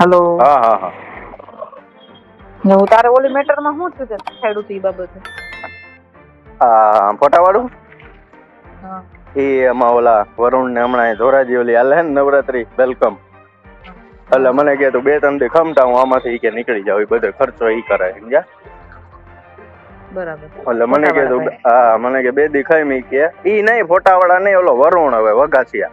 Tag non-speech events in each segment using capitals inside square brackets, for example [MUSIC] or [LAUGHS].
Hello. હા હા હા. ને હું તારે ઓલી મેટરમાં શું થયું તે છેડું તું બાબતે? આ ફોટાવાળું? હા. એ એમાં ઓલા વરુણ ને હમણાં ધોરાજી ઓલી હાલે ને નવરાત્રી વેલકમ એટલે મને કે તું બે ત્રણ દી ખમતા હું આમાંથી કે નીકળી જાવ એ બધો ખર્ચો ઈ કરાય સમજ્યા? બરાબર. એટલે મને કે તું હા મને કે બે દી ખાઈ મી કે ઈ નહીં ફોટાવાળા નહીં ઓલો વરુણ હવે વઘાસિયા.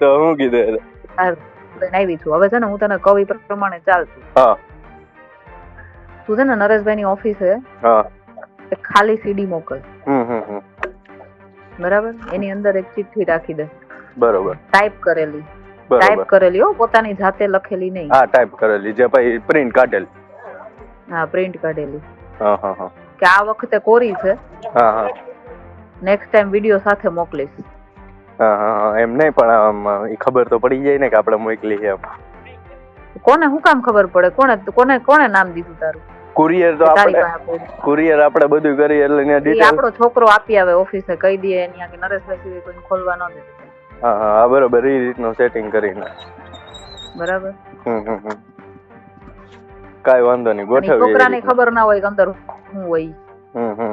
તો હું કીધું? આવી છું હવે છે ને હું તને કવિ પ્રમાણે ચાલશું હા. તું છે ને નરેશભાઈ ની ઓફિસે હા. એક ખાલી સીડી મોકલ. હમ હમ હમ. બરાબર? એની અંદર એક ચિઠ્ઠી રાખી દે. બરોબર. ટાઈપ કરેલી. ટાઈપ કરેલી હો પોતાની જાતે લખેલી નહીં. હા ટાઈપ કરેલી. જે ભાઈ પ્રિન્ટ કાઢેલી. હા પ્રિન્ટ કાઢેલી. હા હા હા. કે આ વખતે કોરી છે. હા હા. નેક્સ્ટ ટાઈમ વીડિયો સાથે મોકલીશ. એમ નહીં પણ ખબર તો પડી જાય ને કે આપણે મોકલી છે કોને શું કામ ખબર પડે? કોને કોને કોને નામ દીધું તારું? કુરિયર તો આપણે કુરિયર આપણે બધું કરીએ એટલે એની ડિટેલ આપણો છોકરો આપી આવે ઓફિસે કહી દે એની કે નરેશભાઈ સિવાય કોઈને ખોલવા ન દે. હા હા હા, બરોબર એ રીતનું સેટિંગ કરીને. બરાબર. હમ હમ કાંઈ વાંધો નહીં ગોઠવીએ છોકરાને ખબર ના હોય કે અંદર શું હોય. હમ હમ,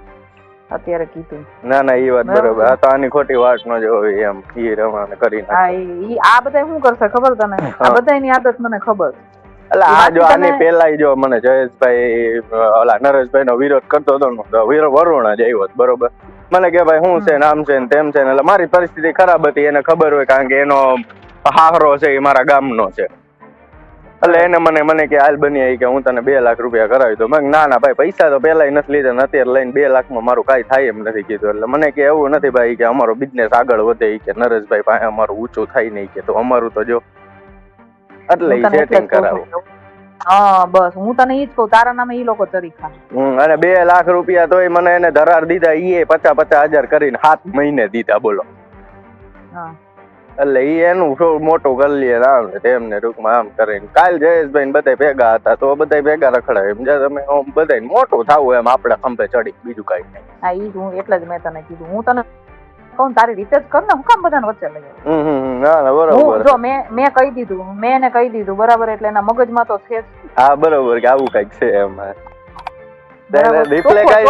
અત્યારે કીધું. ના ના એ વાત બરોબર. આ તો આની ખોટી વાત ન જોવી એમ ઈ રમાને કરી હા ઈ આ બધા શું કરશે ખબર તને? આ. બધાની આદત મને ખબર. એટલે આ જો આની પહેલા જો મને જયેશભાઈ ઓલા નરેશભાઈ નો વિરોધ કરતો હતો ને તો વીર- વરુણ જ આવ્યો બરોબર? મને કે ભાઈ શું છે ને આમ છે ને તેમ છે ને એટલે મારી પરિસ્થિતિ ખરાબ હતી એને ખબર હોય કારણ કે એનો હાહરો છે એ મારા ગામનો છે. એટલે એને મને મને કે હાલ બની કે હું તને બે લાખ રૂપિયા કરાવી દો મેં ના ના ભાઈ પૈસા તો પેલા નથી લીધા ને અત્યારે લઈને બે લાખમાં મારું કાંઈ થાય એમ નથી કીધું. એટલે મને કે એવું નથી ભાઈ કે અમારો બિઝનેસ આગળ વધે એ કે નરેશભાઈ પાસે અમારું ઊંચું થાય નહીં કે તો અમારું તો જો. એટલે સેટિંગ કરાવું. હા બસ હું તને ઈ જ કહું તારા નામે ઈ લોકો ચરી હમ, અને બે લાખ રૂપિયા તોય મને એને ધરાર દીધા ઈ પચાસ પચાસ હજાર કરીને સાત મહિને દીધા બોલો. હા. એટલે એનું શું મોટું કરી લઈએ આમ ને ને ટૂંકમાં આમ કરીને. કાલ જયેશભાઈ ને બધા ભેગા હતા તો બધા ભેગા રખડાય. એમ જે તમે બધા મોટું થવું એમ આપણે ખંભે ચડી બીજું કઈ નહીં. હા ઈ હું એટલે જ મેં તને કીધું. હું તને કહું તારી રીતે જ કર ને હું કામ બધાને વચ્ચે લઈ હમ ના ના હું જો મેં મેં કહી દીધું મેં એને કહી દીધું બરાબર એટલે એના મગજમાં તો છે જ. હા બરોબર કે આવું કંઈક છે એમ. બરાબર? રિપ્લે કઈ.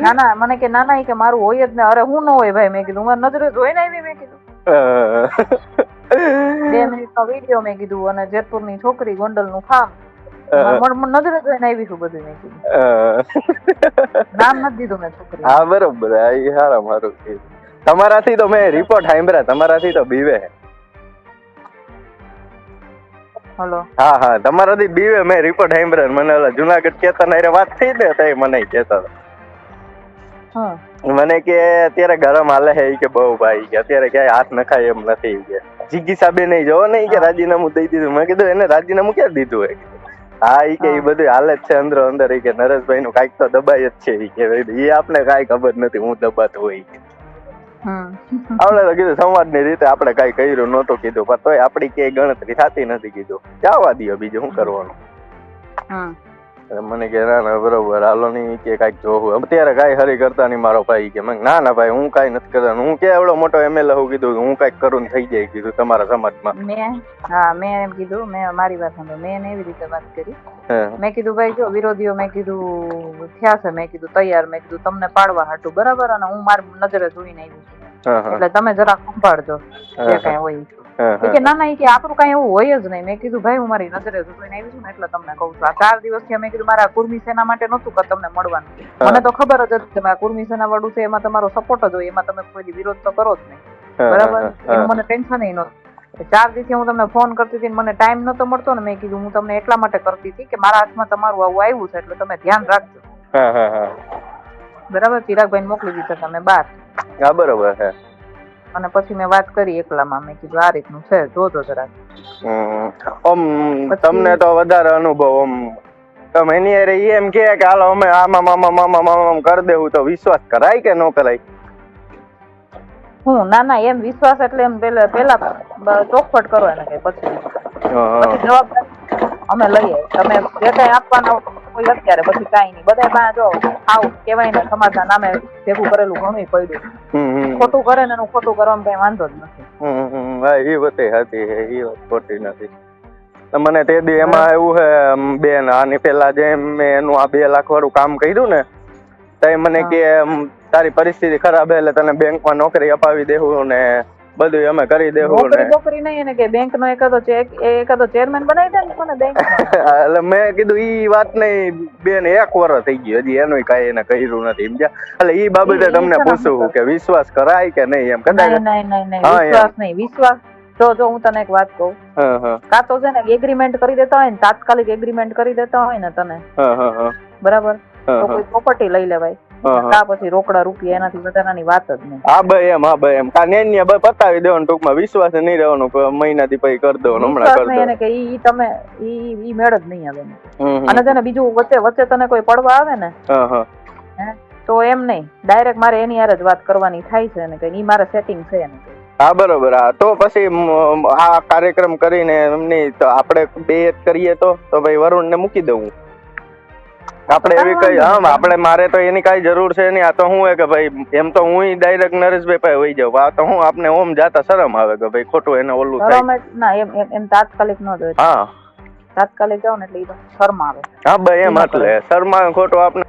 ના ના મને કે ના ના કે મારું હોય જ ને. અરે હું ન હોય ભાઈ મેં કીધું. મારી નજરે જોઈને આવી મેં કીધું. બે મિનિટ વીડિયો મેં કીધું અને જેતપુરની છોકરી ગોંડલનું ફાર્મ નજરે જોઈને આવી છું બધું મેં કીધું. નામ નથી દીધું મેં છોકરી હા બરોબર. હા હારા મારું. તમારાથી તો મેં રિપોર્ટ સાંભળ્યા તમારાથી તો બીવે. હલો. હા હા. તમારાથી બીવે મેં રિપોર્ટ સાંભળ્યા મને ઓલા જુનાગઢ કેતા હારે વાત થઈ ને તો મને કેતા હતા. મને કે અત્યારે ગરમ હાલે છે કે બહુ ભાઈ કે અત્યારે ક્યાંય હાથ નખાય એમ નથી કે. જીગી સાબે નહીં જોવો ને કે રાજીનામું દઈ દીધું. મેં કીધું એને રાજીનામું ક્યાં દીધું હોય હા ઈ કે ઈ બધું હાલે જ છે અંદર અંદર કે નરેશભાઈ નું કાંઈક તો દબાય જ છે ઈ કે. એ આપને કાંઈ ખબર નથી હું દબાતો હોય કે. આપણે તો કીધું સમાજની રીતે આપણે કઈ કર્યું નહોતું કીધું પણ તોય આપણી ક્યાંય ગણતરી થતી નથી કીધું. જવા દો બીજું શું કરવાનું? મને કે ના ના બરોબર હાલો નહીં કે કાંઈક જોવું. અત્યારે કાંઈ હરી કરતા નહીં મારો ભાઈ કે મેં ના ના ભાઈ હું કાંઈ નથી કરતા. હું કે એવડો મોટો એમએલએ હું કીધું હું કાંઈક કરું થઈ જાય કીધું તમારા સમાજમાં. મેં હા મેં એમ કીધું મેં મારી વાત સાંભળો. મેં એવી રીતે વાત કરી. મેં કીધું ભાઈ જો વિરોધીઓ મેં કીધું થયા છે મેં કીધું તૈયાર મેં કીધું તમને પાડવા હાટું બરાબર? અને હું મારી નજરે જોઈને આવી છું. એટલે તમે જરા સંભાળજો જે હા, કઈ હોય કે ના ના કે આપણું કઈ એવું હોય જ નહીં. મેં કીધું ભાઈ હું મારી નજરે જોઈને આવી છું ને એટલે તમને કહું છું. આ ચાર દિવસથી મેં કીધું મારા કુર્મી સેના માટે નહોતું કે તમને મળવાનું. મને તો ખબર જ હતી કે આ કુર્મી સેના વાળું છે એમાં તમારો સપોર્ટ જ હોય એમાં તમે કોઈ વિરોધ તો કરો જ નહીં. બરાબર? હા, હા. એનું મને ટેન્શન નહોતું. ચાર દિવસથી હું તમને ફોન કરતી હતી મને ટાઈમ નતો મળતો ને મેં કીધું હું તમને એટલા માટે કરતી હતી કે મારા હાથમાં તમારું આવું આવ્યું છે એટલે તમે ધ્યાન રાખજો. હા, હા, હા. બરાબર? ચિરાગભાઈ મોકલી દીધા તમે બાર હા બરોબર છે અને પછી મેં વાત કરી એકલામાં. મેં કીધું આ રીતનું છે જોજો જરાક. ઓમ તમને તો વધારે અનુભવ ઓમ તમે એની અરે એમ કે કે હાલો અમે આમાં મામા મામા મામા કરી દેવું. તો વિશ્વાસ કરાય કે ન કરાય? હું? ના ના એમ વિશ્વાસ એટલે એમ પેલા પેલા ચોખવટ કરો એને કે પછી. જવાબ અમે લઈએ. તમે જે કઈ આપવાના હોય અત્યારે પછી કાંઈ નહીં. બધા જો આવ કહેવાય ને સમાજના નામે ભેગું કરેલું ઘણું પડ્યું. ખોટું કરે ને એનું ખોટું કરવામાં કઈ વાંધો જ નથી. હા એ વાત હતી એ વાત ખોટી નથી. મને તે દી એમાં એવું હે બેન આની પેલા જે મેં એનું આ બે લાખ વાળું કામ કર્યું ને તો મને કે તારી પરિસ્થિતિ ખરાબ એટલે તને બેંકમાં નોકરી અપાવી દેવું ને બધું અમે કરી દેવું ને નોકરી નહીં એને કે બેંક નો એકાદો ચેક એકાદો ચેરમેન બનાવી દે ને બેંક [LAUGHS] એટલે મેં કીધું ઈ વાત નહીં બેન એક વર્ષ થઈ ગયું હજી એનું કાંઈ એને કર્યું નથી સમજ્યા એટલે ઈ બાબતે તમને પૂછું કે વિશ્વાસ કરાય કે નહીં એમ કદાચ નહીં નહીં નહીં વિશ્વાસ નહીં વિશ્વાસ. જો જો હું તને એક વાત કહું. કાં તો છે ને એગ્રીમેન્ટ કરી દેતા હોય ને તાત્કાલિક એગ્રીમેન્ટ કરી દેતા હોય ને તને. બરાબર? તો કોઈ પ્રોપર્ટી લઈ લેવાય. કા પછી રોકડા રૂપિયા એનાથી વધારાની વાત જ નહીં. હા ભાઈ એમ હા ભાઈ એમ. કા નેન્યા પતાવી દેવાનું ટૂંકમાં વિશ્વાસ નહીં રહેવાનું મહિનાથી પછી કરી દેવાનું હમણાં કરી દેવાનું. કે ઈ તમે ઈ ઈ મેળ જ નહીં આવે. અને તેને બીજું વચ્ચે વચ્ચે તને કોઈ પડવા આવે ને તો એમ નહીં. ડાયરેક્ટ મારે એની આરે જ વાત કરવાની થાય છે ને કે ઈ મારે સેટિંગ છે એને હા બરોબર. હા તો પછી આ કાર્યક્રમ કરીને એમની તો આપણે બે કરીએ તો તો ભાઈ વરુણને મૂકી દઉં આપણે એવી કઈ હમ આપણે મારે તો એની કઈ જરૂર છે નહીં. આ તો હું કે ભાઈ એમ તો હું ડાયરેક્ટ નરેશભાઈ પાસે વહી જાઉં. આ તો હું આપને ઓમ જાતા શરમ આવે કે ભાઈ ખોટું એને ઓલું થાય. ના એમ એમ- તાત્કાલિક ન જોઈએ હા. તાત્કાલિક જાવ ને એટલે શરમ આવે. હા ભાઈ એમાં એટલે. શર્મા ખોટું આપને.